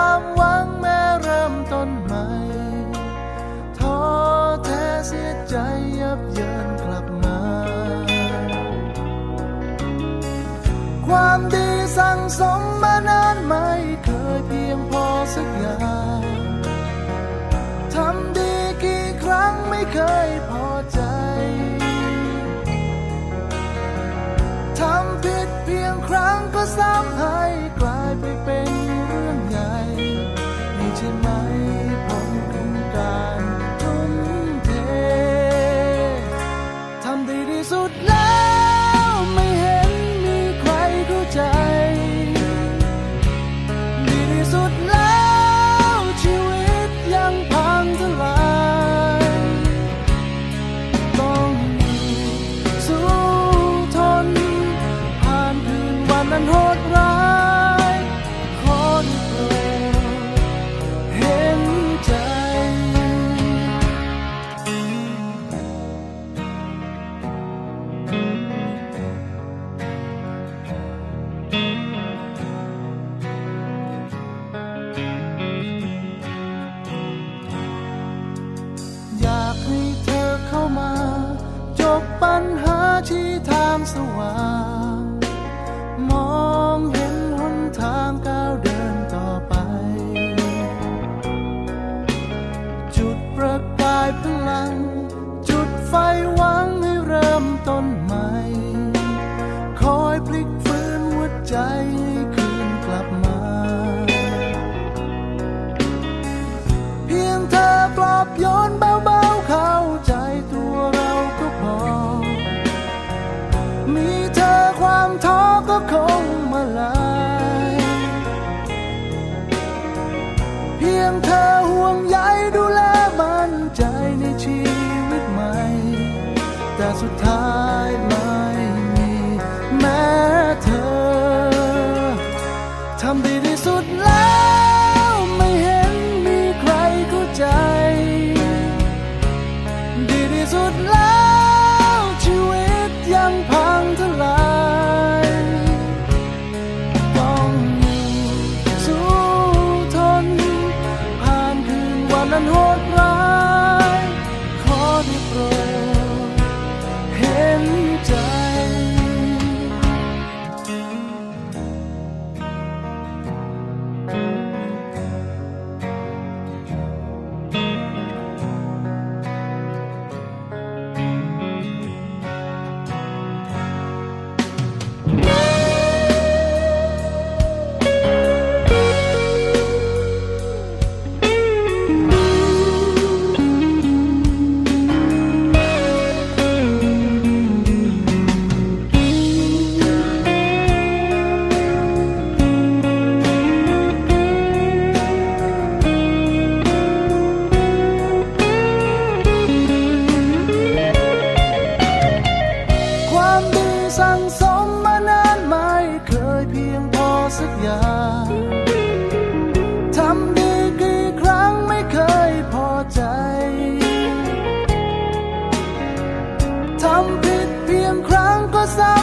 ความหวังแม้เริ่มต้นใหม่ท้อแท้เสียใจยับเยินกลับมา ความดีสั่งสมมานานไม่เคยเพียงพอสักอย่างทำดีกี่ครั้งไม่เคยพอใจทำผิดเพียงครั้งก็ซ้ำให้ นวันโหดร้ายขอได้โปรดเห็นใจ อยากให้เธอเข้ามาจบปัญหาที่ทางสว่าง เพียงเธอห่วงใยดูแลมั่นใจในชีวิตใหม่ แต่สุดท้าย ยเพียงพอสักอย่างทำดีกี่ครั้งไม่เคยพอใจทำผิดเพียงครั้งก็เศร้า